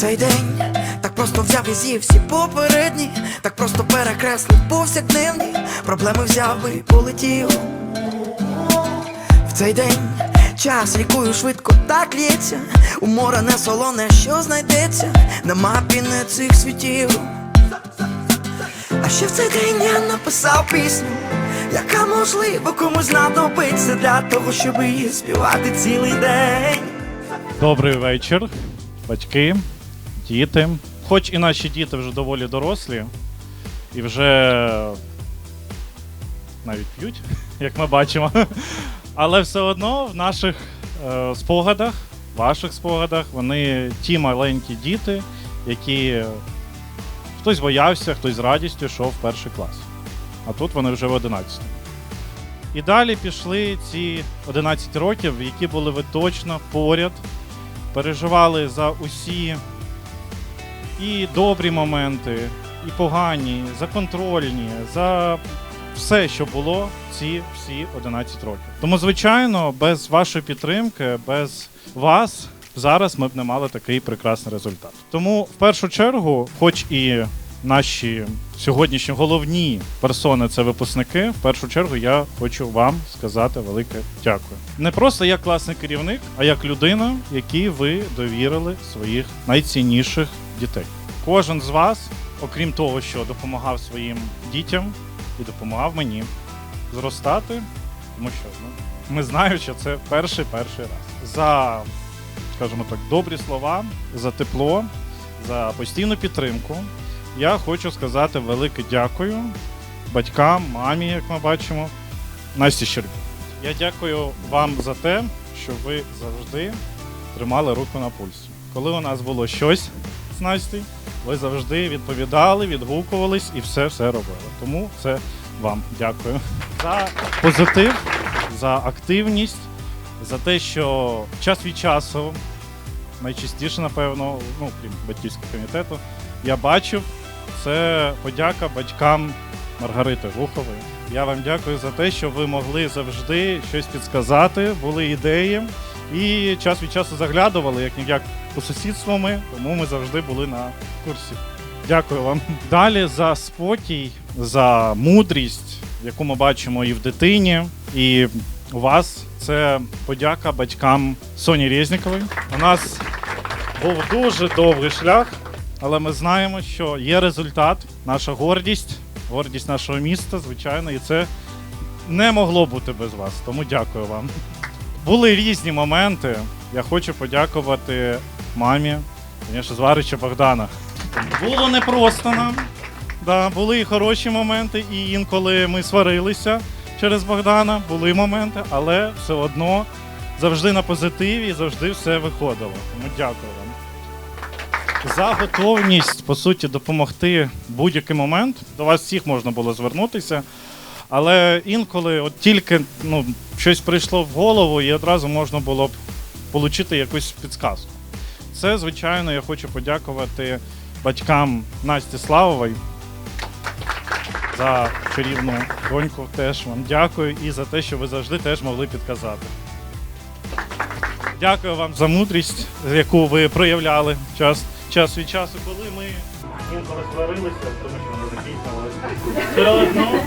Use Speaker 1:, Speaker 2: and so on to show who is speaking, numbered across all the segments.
Speaker 1: цей день так просто взяв і з'їв всі попередні, так просто перекреслив повсякденні, проблеми взяв би і полетів. В цей день час лікую швидко так лється, у море не солоне, що знайдеться на мапі не цих світів. А ще в цей день я написав пісню, яка можливо комусь знадобиться для того, щоб її співати цілий день.
Speaker 2: Добрий вечір, батьки, діти. Хоч і наші діти вже доволі дорослі, і вже навіть п'ють, як ми бачимо. Але все одно в наших е, спогадах, ваших спогадах, вони ті маленькі діти, які хтось боявся, хтось з радістю йшов в перший клас. А тут вони вже в 11. І далі пішли ці 11 років, які були ви точно поряд, переживали за усі і добрі моменти, і погані, за контрольні, за все, що було ці всі 11 років. Тому, звичайно, без вашої підтримки, без вас зараз ми б не мали такий прекрасний результат. Тому, в першу чергу, хоч і наші сьогоднішні головні персони це випускники. В першу чергу я хочу вам сказати велике дякую. Не просто як класний керівник, а як людина, якій ви довірили своїх найцінніших дітей. Кожен з вас, окрім того, що допомагав своїм дітям і допомагав мені зростати, тому що ну, ми знаємо, що це перший перший раз. За, скажімо так, добрі слова, за тепло, за постійну підтримку. Я хочу сказати велике дякую батькам, мамі, як ми бачимо, Насті Щербі. Я дякую вам за те, що ви завжди тримали руку на пульсі. Коли у нас було щось з Настю, ви завжди відповідали, відгукувались і все все робили. Тому це вам дякую за позитив, за активність, за те, що час від часу, найчастіше, напевно, ну, крім батьківського комітету, я бачив. Це подяка батькам Маргарити Вухової. Я вам дякую за те, що ви могли завжди щось підсказати, були ідеї і час від часу заглядували, як ніяк по сусідству ми, тому ми завжди були на курсі. Дякую вам. Далі за спокій, за мудрість, яку ми бачимо і в дитині, і у вас. Це подяка батькам Соні Резнікової. У нас був дуже довгий шлях. Але ми знаємо, що є результат, наша гордість, гордість нашого міста, звичайно, і це не могло бути без вас. Тому дякую вам. Були різні моменти. Я хочу подякувати мамі, звісно, зварича Богдана. Було непросто нам. Да, були і хороші моменти, і інколи ми сварилися через Богдана, були моменти, але все одно завжди на позитиві і завжди все виходило. Тому дякую вам за готовність по суті допомогти будь-який момент. До вас всіх можна було звернутися. Але інколи, от тільки ну, щось прийшло в голову, і одразу можна було б отримати якусь підсказку. Це, звичайно, я хочу подякувати батькам Насті Славової за чарівну доньку. Теж вам дякую і за те, що ви завжди теж могли підказати. Дякую вам за мудрість, яку ви проявляли час, час від часу, коли ми інколи сварилися, тому що вони закінчилися. Все одно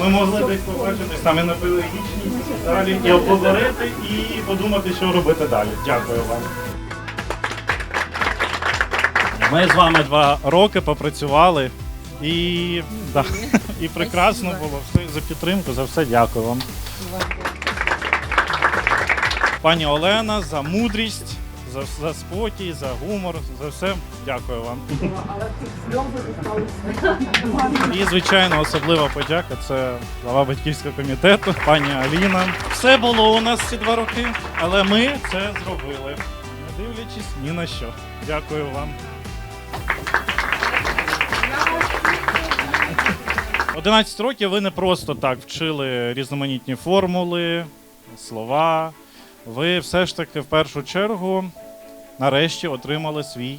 Speaker 2: ми могли десь побачитись там і на педагогічній далі, і обговорити, і подумати, що робити далі. Дякую вам. Ми з вами два роки попрацювали і, да, і прекрасно було. Все за підтримку, за все дякую вам. Пані Олена, за мудрість, за, за спокій, за гумор, за все. Дякую вам. І, звичайно, особлива подяка це глава батьківського комітету, пані Аліна. Все було у нас ці два роки, але ми це зробили, не дивлячись ні на що. Дякую вам. 11 років ви не просто так вчили різноманітні формули, слова. Ви все ж таки в першу чергу нарешті отримали свій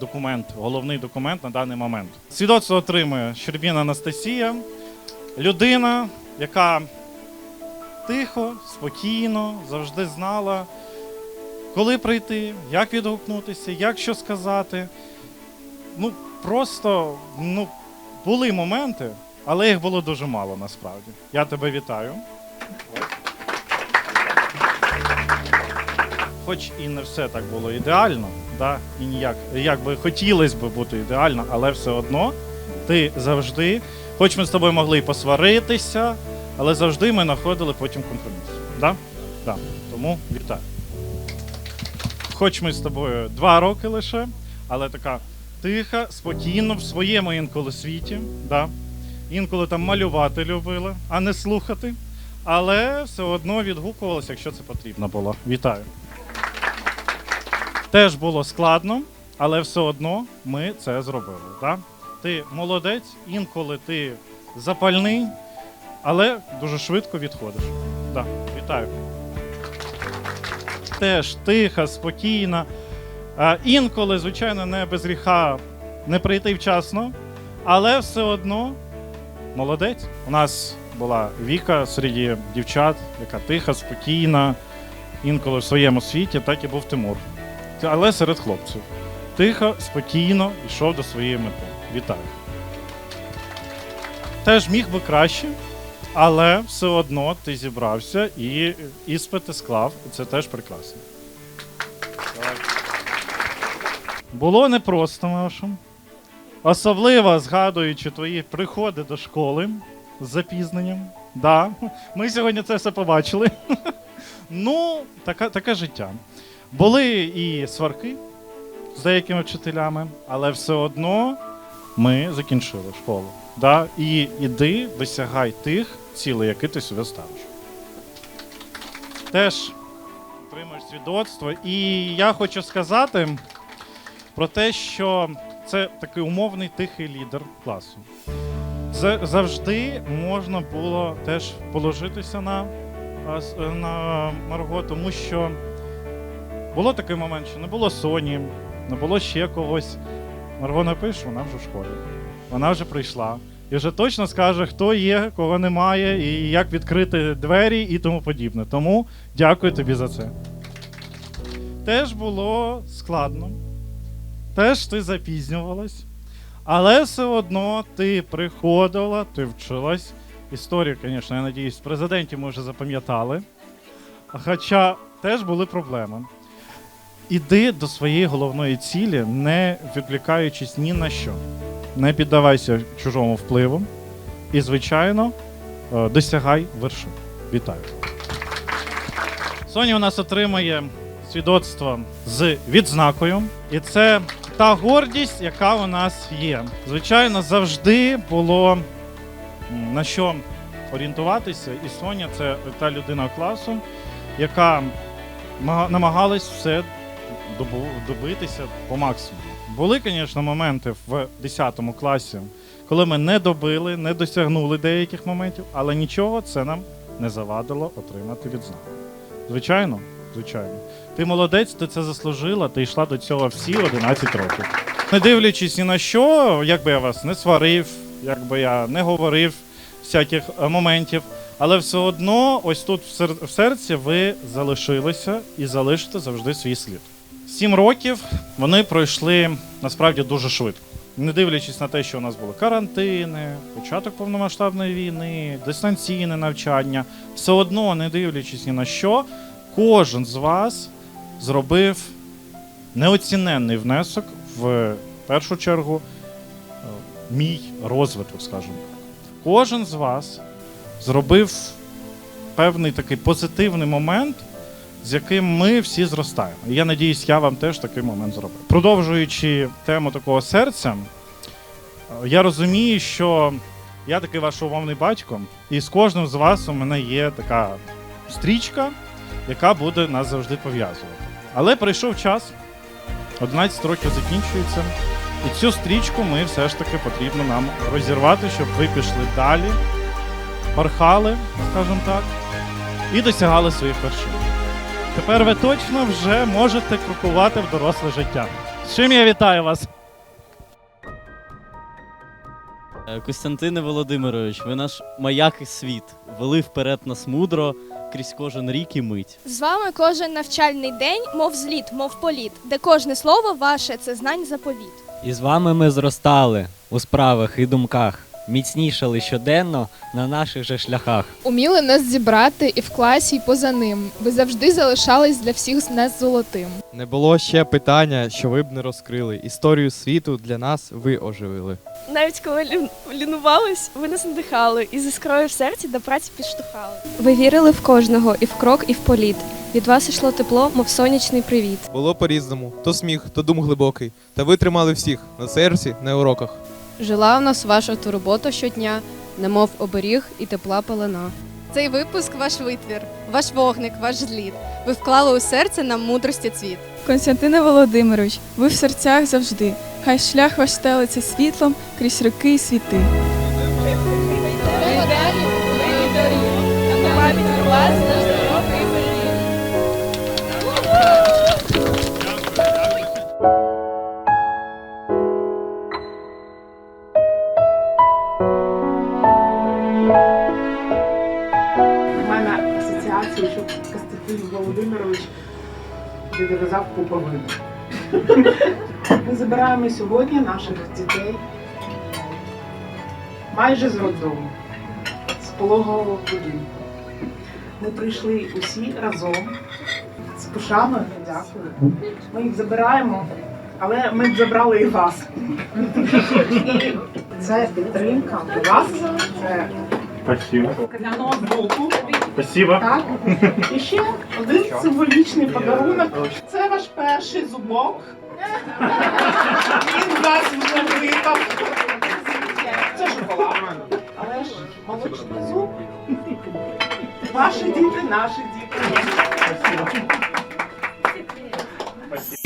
Speaker 2: документ, головний документ на даний момент. Свідоцтво отримує Щербіна Анастасія, людина, яка тихо, спокійно, завжди знала, коли прийти, як відгукнутися, як що сказати. Ну, просто ну, були моменти, але їх було дуже мало насправді. Я тебе вітаю. Хоч і не все так було ідеально, да? і ніяк, як би хотілося б бути ідеально, але все одно ти завжди, хоч ми з тобою могли і посваритися, але завжди ми знаходили потім компроміс. Да? Да. Тому вітаю. Хоч ми з тобою два роки лише, але така тиха, спокійно, в своєму інколи світі. Да? Інколи там малювати любила, а не слухати. Але все одно відгукувалося, якщо це потрібно було. Вітаю. Теж було складно, але все одно ми це зробили. Да? Ти молодець, інколи ти запальний, але дуже швидко відходиш. Да. Вітаю. Теж тиха, спокійна. А, інколи, звичайно, не без гріха не прийти вчасно, але все одно молодець. У нас була Віка серед дівчат, яка тиха, спокійна, інколи в своєму світі, так і був Тимур. Але серед хлопців. Тихо, спокійно йшов до своєї мети. Вітаю. Теж міг би краще, але все одно ти зібрався і іспити склав. Це теж прекрасно. Було непросто, Маша. Особливо згадуючи твої приходи до школи з запізненням. Да, ми сьогодні це все побачили. Ну, таке життя. Були і сварки з деякими вчителями, але все одно ми закінчили школу. Да? І іди, досягай тих цілей, які ти собі ставиш. Теж отримаєш свідоцтво. І я хочу сказати про те, що це такий умовний тихий лідер класу. Завжди можна було теж положитися на, на Марго, тому що було такий момент, що не було Соні, не було ще когось. Марго напише, вона вже в школі. Вона вже прийшла. І вже точно скаже, хто є, кого немає, і як відкрити двері і тому подібне. Тому дякую тобі за це. Теж було складно. Теж ти запізнювалась. Але все одно ти приходила, ти вчилась. Історію, звісно, я надіюсь, президентів ми вже запам'ятали. Хоча теж були проблеми. Іди до своєї головної цілі, не відвлікаючись ні на що. Не піддавайся чужому впливу. І, звичайно, е, досягай вершин. Вітаю. Соня у нас отримає свідоцтво з відзнакою. І це та гордість, яка у нас є. Звичайно, завжди було на що орієнтуватися. І Соня це та людина класу, яка намагалась все добитися по максимуму. Були, звісно, моменти в 10 класі, коли ми не добили, не досягнули деяких моментів, але нічого це нам не завадило отримати відзнаку. Звичайно, звичайно. Ти молодець, ти це заслужила, ти йшла до цього всі 11 років. Не дивлячись ні на що, як би я вас не сварив, як би я не говорив всяких е, моментів, але все одно, ось тут в серці ви залишилися і залишите завжди свій слід. Сім років вони пройшли насправді дуже швидко. Не дивлячись на те, що у нас були карантини, початок повномасштабної війни, дистанційне навчання, все одно, не дивлячись ні на що, кожен з вас зробив неоціненний внесок в першу чергу е, мій розвиток, скажімо так. Кожен з вас зробив певний такий позитивний момент, з яким ми всі зростаємо. І я надіюсь, я вам теж такий момент зробив. Продовжуючи тему такого серця, е, я розумію, що я такий ваш умовний батько, і з кожним з вас у мене є така стрічка, яка буде нас завжди пов'язувати. Але прийшов час, 11 років закінчується, і цю стрічку ми все ж таки потрібно нам розірвати, щоб ви пішли далі, порхали, скажімо так, і досягали своїх вершин. Тепер ви точно вже можете крокувати в доросле життя. З чим я вітаю вас!
Speaker 3: Е, Костянтине Володимирович, ви наш маяк і світ. Вели вперед нас мудро крізь кожен рік і мить.
Speaker 4: З вами кожен навчальний день, мов зліт, мов політ, де кожне слово ваше це знань заповіт.
Speaker 5: І з вами ми зростали у справах і думках, міцнішали щоденно на наших же шляхах.
Speaker 6: Уміли нас зібрати і в класі, і поза ним. Ви завжди залишались для всіх з нас золотим.
Speaker 7: Не було ще питання, що ви б не розкрили. Історію світу для нас ви оживили.
Speaker 8: Навіть коли лін- лінувались, ви нас надихали і з іскрою в серці до праці підштовхали.
Speaker 9: Ви вірили в кожного і в крок, і в політ. Від вас ішло тепло, мов сонячний привіт.
Speaker 7: Було по-різному: то сміх, то дум глибокий. Та ви тримали всіх на серці, на уроках.
Speaker 10: Жила в нас ваша турбота щодня, немов оберіг і тепла пелена. Цей випуск ваш витвір, ваш вогник, ваш зліт. Ви вклали у серце нам мудрості цвіт.
Speaker 11: Константине Володимирович, ви в серцях завжди. Хай шлях ваш стелиться світлом крізь роки і світи.
Speaker 12: У Костянтин Володимирович відрізав пуповину. Ми забираємо сьогодні наших дітей майже з роддому, з пологового будинку. Ми прийшли усі разом з пошаною, дякую. Ми їх забираємо, але ми б забрали і вас. І це підтримка для вас, це
Speaker 2: Спасибо.
Speaker 12: скляного боку.
Speaker 2: Спасибо.
Speaker 12: Так. І ще один символічний подарунок. Це ваш перший зубок. Він вас вже випав. Це шоколад. Але ж молочний зуб. Ваші діти, наші діти.
Speaker 1: Ще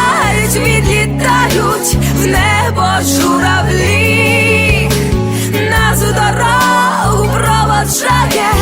Speaker 1: Відлітають, відлітають в небо журавлі, нас у дорогу проводжає